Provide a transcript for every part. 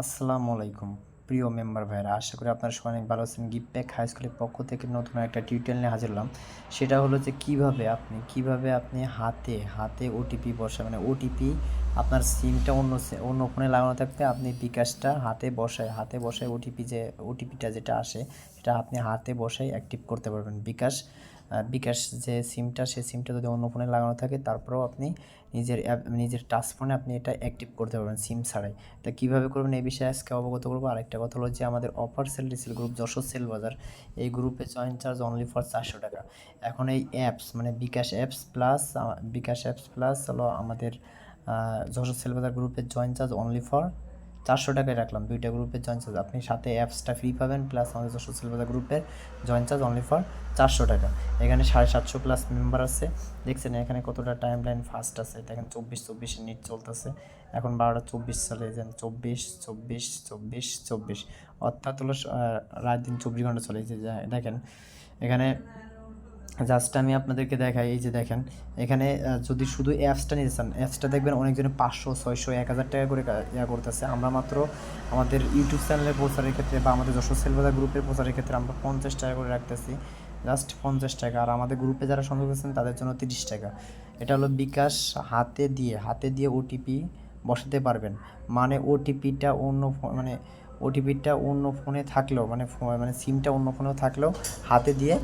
আসসালামু আলাইকুম। প্রিয় মেম্বার ভাইরা আশা করি আপনারা সবাই অনেক ভালো আছেন। গিফট প্যাক হাই স্কুলের পক্ষ থেকে নতুন একটা টিউটোরিয়াল নিয়ে হাজির হলাম। সেটা হলো যে কীভাবে আপনি কীভাবে আপনি হাতে হাতে ওটিপি বসা মানে ওটিপি আপনার সিমটা অন্য অন্য ফোনে লাগানো থাকতে আপনি বিকাশটা হাতে বসায় হাতে বসায় ওটিপি যে ওটিপিটা যেটা আসে, সেটা আপনি হাতে বসায় অ্যাক্টিভ করতে পারবেন। বিকাশ বিকাশ যে সিমটা সেই সিমটা যদি অন্য ফোনে লাগানো থাকে, তারপরেও আপনি নিজের নিজের টাচ ফোনে আপনি এটা অ্যাক্টিভ করতে পারবেন সিম ছাড়াই। তা কীভাবে করবেন এই বিষয়ে আজকে অবগত করব। আরেকটা কথা হলো যে, আমাদের offer sell resell group Jessore sell বাজার, এই গ্রুপে জয়েন চার্জ অনলি ফর চারশো টাকা। এখন এই অ্যাপস মানে bKash apps plus bKash apps plus হলো আমাদের যশোর সেল বাজার গ্রুপে জয়েন চার্জ অনলি ফর চারশো টাকায় রাখলাম, দুইটা গ্রুপের জয়েন চার্জ আপনি সাথে অ্যাপসটা ফ্রি পাবেন প্লাস আমাদের সেল বাজার গ্রুপের জয়েন চার্জ অনলি ফর চারশো টাকা। এখানে সাড়ে সাতশো প্লাস মেম্বার আছে। দেখছেন এখানে কতটা টাইম লাইন ফাস্ট আছে। দেখেন চব্বিশ চব্বিশে নেট চলতেছে। এখন বারোটা চব্বিশ সালে যেন চব্বিশ চব্বিশ চব্বিশ চব্বিশ। অর্থাৎ হলো রাত দিন চব্বিশ ঘণ্টা চলে। যা- দেখেন, এখানে জাস্ট আমি আপনাদেরকে দেখাই, এই যে দেখেন, এখানে যদি শুধু অ্যাপসটা নিতে চান অ্যাপসটা দেখবেন অনেকজনে পাঁচশো, ছয়শো, এক হাজার টাকা করে ইয়া করতেছে। আমরা মাত্র আমাদের ইউটিউব চ্যানেলের প্রচারের ক্ষেত্রে বা আমাদের যশোর সেলবাজার গ্রুপের প্রচারের ক্ষেত্রে আমরা পঞ্চাশ টাকা করে রাখতেছি। জাস্ট পঞ্চাশ টাকা। আর আমাদের গ্রুপে যারা সংযোগ আছেন, তাদের জন্য তিরিশ টাকা। এটা হলো বিকাশ হাতে দিয়ে হাতে দিয়ে ওটিপি বসাতে পারবেন। মানে ওটিপিটা অন্য মানে ওটিপিটা অন্য ফোনে থাকলেও মানে মানে সিমটা অন্য ফোনেও থাকলেও হাতে দিয়ে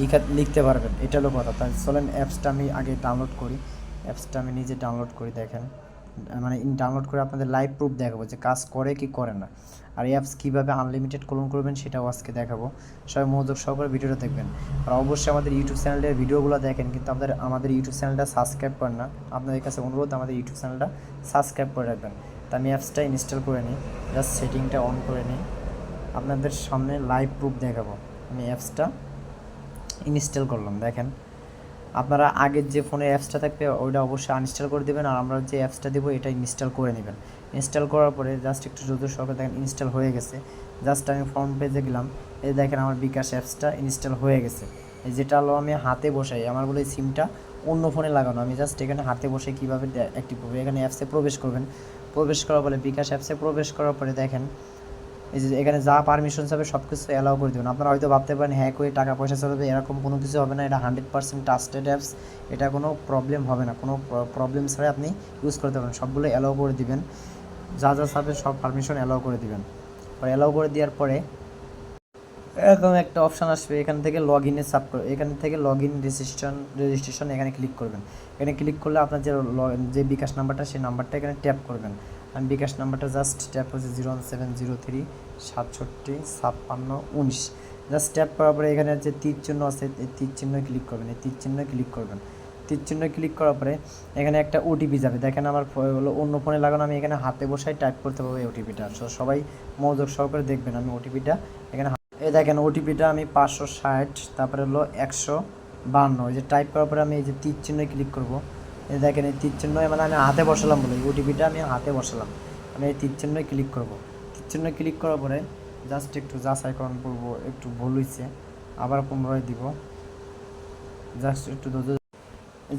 লিখা, লিখতে পারবেন। এটা হলো কথা। তাই চলেন অ্যাপসটা আমি আগে ডাউনলোড করি। অ্যাপসটা আমি নিজে ডাউনলোড করি, দেখেন। মানে ডাউনলোড করে আপনাদের লাইভ প্রুফ দেখাবো যে কাজ করে কি করে না। আর অ্যাপস কীভাবে আনলিমিটেড কলন করবেন সেটাও আজকে দেখাবো। সবাই মনোযোগ সহকারে ভিডিওটা দেখবেন। আর অবশ্যই আমাদের ইউটিউব চ্যানেলের ভিডিওগুলো দেখেন, কিন্তু আপনাদের আমাদের ইউটিউব চ্যানেলটা সাবস্ক্রাইব করেন না। আপনাদের কাছে অনুরোধ, আমাদের ইউটিউব চ্যানেলটা সাবস্ক্রাইব করে রাখবেন। তা আমি অ্যাপসটা ইনস্টল করে নিই জাস্ট সেটিংটা অন করে নিই। আপনাদের সামনে লাইভ প্রুফ দেখাবো। আমি অ্যাপসটা ইনস্টল করলাম, দেখেন। আপনারা আগের যে ফোনে অ্যাপসটা থাকবে, ওইটা অবশ্যই আনইনস্টল করে দেবেন, আর আমরা যে অ্যাপসটা দেবো, এটা ইনস্টল করে নেবেন। ইনস্টল করার পরে জাস্ট একটু যত সহকারে দেখেন ইনস্টল হয়ে গেছে। জাস্ট আমি ফ্রন্ট পেজে গেলাম এই দেখেন আমার বিকাশ অ্যাপসটা ইনস্টল হয়ে গেছে। যেটা হলো আমি হাতে বসাই, আমার বলে সিমটা অন্য ফোনে লাগানো। আমি জাস্ট এখানে হাতে বসে কীভাবে অ্যাক্টিভ করব, এখানে অ্যাপসে প্রবেশ করবেন। প্রবেশ করার পরে বিকাশ অ্যাপসে প্রবেশ করার পরে দেখেন, এই যে এখানে যা পারমিশন হবে সব কিছু অ্যালাউ করে দেবেন। আপনারা হয়তো ভাবতে পারেন হ্যাক হয়ে টাকা পয়সা চলবে, এরকম কোনো কিছু হবে না। এটা হান্ড্রেড পার্সেন্ট ট্রাস্টেড অ্যাপস এটা কোনো প্রবলেম হবে না। কোনো প্রবলেম ছাড়া আপনি ইউজ করতে পারেন সবগুলো অ্যালাউ করে দিবেন। যা যা চাবে সব পারমিশন অ্যালাউ করে দিবেন। আর অ্যালাউ করে দেওয়ার পরে এরকম একটা অপশান আসবে, এখান থেকে লগ ইনে সাব করে, এখান থেকে লগ ইন রেজিস্ট্রেশন রেজিস্ট্রেশন এখানে ক্লিক করবেন। এখানে ক্লিক করলে আপনার যে যে বিকাশ নাম্বারটা, সেই নাম্বারটা এখানে ট্যাপ করবেন। আমি বিকাশ নাম্বারটা জাস্ট ট্যাপ হচ্ছে zero one seven zero three সাতষট্টি, ছাপ্পান্ন, উনিশ। জাস্ট ট্যাপ করার পরে এখানে যে তীর চিহ্ন আছে, এই তীর চিহ্ন ক্লিক করবেন, এই তীর চিহ্ন ক্লিক করবেন। তীর চিহ্ন ক্লিক করার পরে এখানে একটা ওটিপি যাবে। দেখেন আমার হলো অন্য ফোনে লাগানো, আমি এখানে হাতে বসাই টাইপ করতে পারব এই ওটিপিটা সবাই মনোযোগ সহকারে দেখবেন, আমি ওটিপিটা এখানে এই দেখেন ওটিপিটা আমি পাঁচশো ষাট, তারপরে হলো একশো বান্ন। এই যে টাইপ করার পরে আমি এই যে তীর ক্লিক করব। এই দেখেন এই তীর চিহ্ন মানে আমি হাতে বসালাম বলে ওটিপিটা আমি হাতে বসালাম। আমি এই তীর চিহ্ন ক্লিক করব। তীর ক্লিক করার পরে জাস্ট একটু যাচাইকরণ করব, একটু ভুল হয়েছে আবার পুনরায় দিব। জাস্ট একটু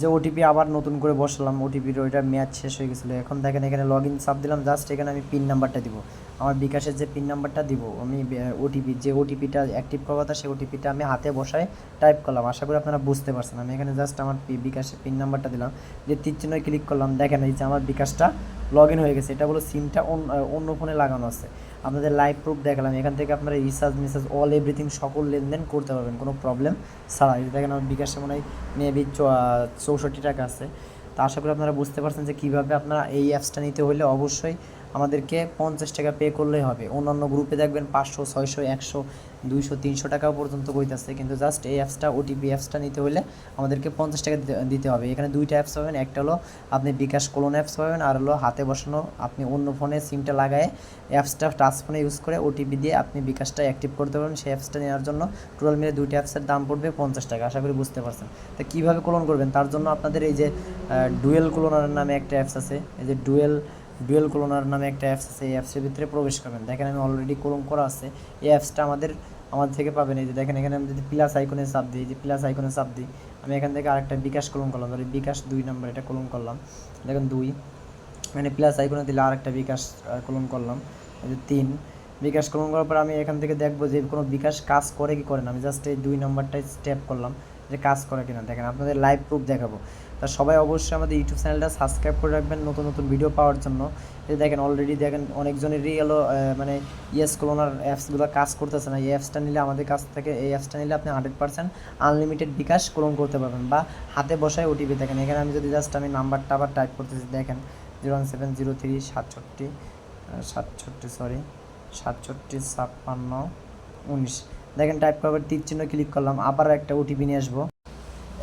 যে ওটিপি আবার নতুন করে বসালাম ওটিপির ওইটা ম্যাচ শেষ হয়ে গেছিল। এখন দেখেন এখানে লগ ইন চাপ দিলাম জাস্ট এখানে আমি পিন নাম্বারটা দিব। আমার বিকাশের যে পিন নাম্বারটা দিব, আমি ওটিপি যে ওটিপিটা অ্যাক্টিভ করব তা সেই ওটিপিটা আমি হাতে বসায় টাইপ করলাম। আশা করি আপনারা বুঝতে পারছেন। আমি এখানে জাস্ট আমার বিকাশের পিন নাম্বারটা দিলাম। যে তীর চিহ্ন ক্লিক করলাম। দেখেন এই যে আমার বিকাশটা লগ ইন হয়ে গেছে। এটা বলো সিমটা অন্য ফোনে লাগানো আছে। আপনাদের লাইভ প্রুফ দেখালাম। এখান থেকে আপনারা রিসার্জ মিসার্জ অল এভরিথিং সকল লেনদেন করতে পারবেন, কোনো প্রবলেম ছাড়া। দেখেন আমার বিকাশে মনে হয় মেবি চৌষট্টি টাকা আছে। তা আশা করি আপনারা বুঝতে পারছেন যে কীভাবে আপনারা এই অ্যাপসটা নিতে হলে অবশ্যই আমাদেরকে পঞ্চাশ টাকা পে করলেই হবে। অন্যান্য গ্রুপে দেখবেন পাঁচশো, ছয়শো, একশো, দুইশো, তিনশো টাকাও পর্যন্ত কইতাছে। কিন্তু জাস্ট এই অ্যাপসটা ওটিপি অ্যাপসটা নিতে হলে আমাদেরকে পঞ্চাশ টাকা দিতে- হবে। এখানে দুইটা অ্যাপস পাবেন। একটা হলো আপনি বিকাশ কোলন অ্যাপস পাবেন আর হলো হাতে বসানো আপনি অন্য ফোনে সিমটা লাগায়ে অ্যাপসটা টাচ ফোনে ইউজ করে ওটিপি দিয়ে আপনি বিকাশটা অ্যাক্টিভ করতে পারবেন। সেই অ্যাপসটা নেওয়ার জন্য টোটাল মিলে দুইটা অ্যাপসের দাম পড়বে পঞ্চাশ টাকা। আশা করি বুঝতে পারছেন। তো কীভাবে কোলন করবেন? তার জন্য আপনাদের এই যে ডুয়েল কোলোনার নামে একটা অ্যাপস আছে। এই যে ডুয়েল ডুয়েল কোলোনার নামে একটা অ্যাপস আছে, এই অ্যাপসের ভিতরে প্রবেশ করবেন। দেখেন আমি অলরেডি কোলন করা আছে। এই অ্যাপসটা আমাদের আমাদের থেকে পাবেন এই যে দেখেন, এখানে আমি যদি প্লাস আইকনে চাপ দিই যে প্লাস আইকনে চাপ দিই, আমি এখান থেকে আরেকটা বিকাশ কলম করলাম। ধরি বিকাশ দুই নাম্বার এটা কোলন করলাম। দেখেন দুই। মানে প্লাস আইকনে দিলে আর একটা বিকাশ কলন করলাম। এই যে তিন। বিকাশ কলম করার পর আমি এখান থেকে দেখব যে কোনো বিকাশ কাজ করে কি করে না। আমি জাস্ট এই দুই নম্বরটাই স্টেপ করলাম। যে কাজ করে কিনা। দেখেন আপনাদের লাইভ প্রুফ দেখাবো। তা সবাই অবশ্যই আমাদের ইউটিউব চ্যানেলটা সাবস্ক্রাইব করে রাখবেন নতুন নতুন ভিডিও পাওয়ার জন্য। এই দেখেন অলরেডি দেখেন অনেকজনেরই হলো আহ, মানে ইয়েস কলোনার অ্যাপসগুলো কাজ করতেছে না। এই অ্যাপসটা নিলে আমাদের কাছ থেকে এই অ্যাপসটা নিলে আপনি হান্ড্রেড পার্সেন্ট আনলিমিটেড বিকাশ কলন করতে পারবেন বা হাতে বসায় ওটিপি দেখেন। এখানে আমি যদি জাস্ট আমি নাম্বারটা আবার টাইপ করতেছি দেখেন zero one seven zero three সাতষট্টি সাতষট্টি সরি সাতষট্টি ছাপ্পান্ন উনিশ দেখেন টাইপ করার তীর চিহ্ন ক্লিক করলাম আবার একটা ওটিপি নিয়ে আসব।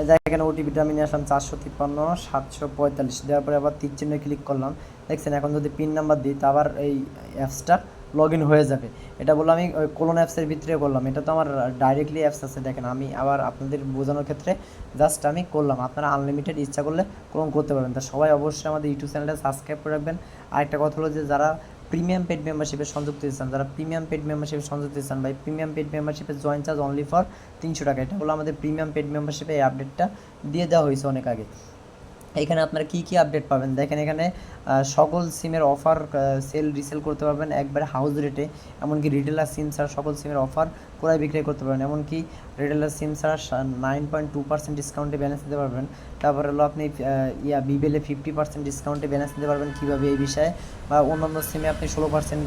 এই দেখেন ওটিপিটা আমি নিয়ে আসলাম চারশো তিপ্পান্ন, সাতশো পঁয়তাল্লিশ, দেওয়ার পরে আবার তীর চিহ্ন ক্লিক করলাম। দেখছেন, এখন যদি পিন নাম্বার দিই, তা আবার এই অ্যাপসটা লগ ইন হয়ে যাবে। এটা বললাম আমি কোলন অ্যাপসের ভিতরে করলাম। এটা তো আমার ডাইরেক্টলি অ্যাপস আছে, দেখেন, আমি আবার আপনাদের বোঝানোর ক্ষেত্রে জাস্ট আমি করলাম। আপনারা আনলিমিটেড ইচ্ছা করলে কোলন করতে পারবেন। তা সবাই অবশ্যই আমাদের ইউটিউব চ্যানেলটা সাবস্ক্রাইব করে রাখবেন। আরেকটা কথা হলো যে যারা প্রিমিয়াম পেড মেম্বারশিপে সংযুক্ত চান যারা প্রিমিয়াম পেড মেম্বারশিপে সংযুক্ত চান ভাই প্রিমিয়াম পেড মেম্বারশিপে জয়েন চার্জ অনলি ফর তিনশো টাকা। এটা হলো আমাদের প্রিমিয়াম পেড মেম্বারশিপে এই আপডেটটা দিয়ে দেওয়া হয়েছে অনেক আগে। এখানে আপনারা কী কী আপডেট পাবেন? দেখেন এখানে সকল সিমের অফার সেল রিসেল করতে পারবেন একবারে হাউস রেটে এমনকি রিটেলার সিম ছাড়া সকল সিমের অফার ক্রয় বিক্রয় করতে পারবেন। এমনকি রিটেলার সিম ছাড়া নাইন পয়েন্ট টু পার্সেন্ট ডিসকাউন্টে ব্যালেন্স দিতে পারবেন। তারপর হলো আপনি ইয়া বিবেলে ফিফটি পার্সেন্ট ডিসকাউন্টে ব্যালেন্স দিতে পারবেন কীভাবে এই বিষয়ে? বা অন্যান্য সিমে আপনি ষোলো পার্সেন্ট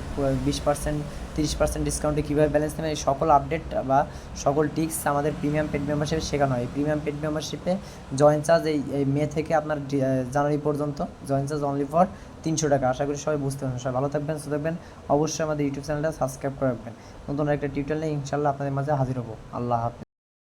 বিশ পার্সেন্ট তিরিশ পার্সেন্ট ডিসকাউন্টে কীভাবে ব্যালেন্স নেবেন? এই সকল আপডেট বা সকল টিক্স আমাদের প্রিমিয়াম পেড মেম্বারশিপে শেখানো হয়। প্রিমিয়াম পেড মেম্বারশিপে জয়েন চার্জ এই মে থেকে আপনার জানুয়ারি পর্যন্ত জয়েন চার্জ অনলি ফর তিনশো টাকা। আশা করি সবাই বুঝতে পারবেন সবাই ভালো থাকবেন, সুস্থ থাকবেন। অবশ্যই আমাদের ইউটিউব চ্যানেলটা সাবস্ক্রাইব করে রাখবেন। নতুন একটা টিউটোরিয়াল নিয়ে ইনশাল্লাহ আপনাদের মাঝে হাজির হব। আল্লাহ হাফিজ।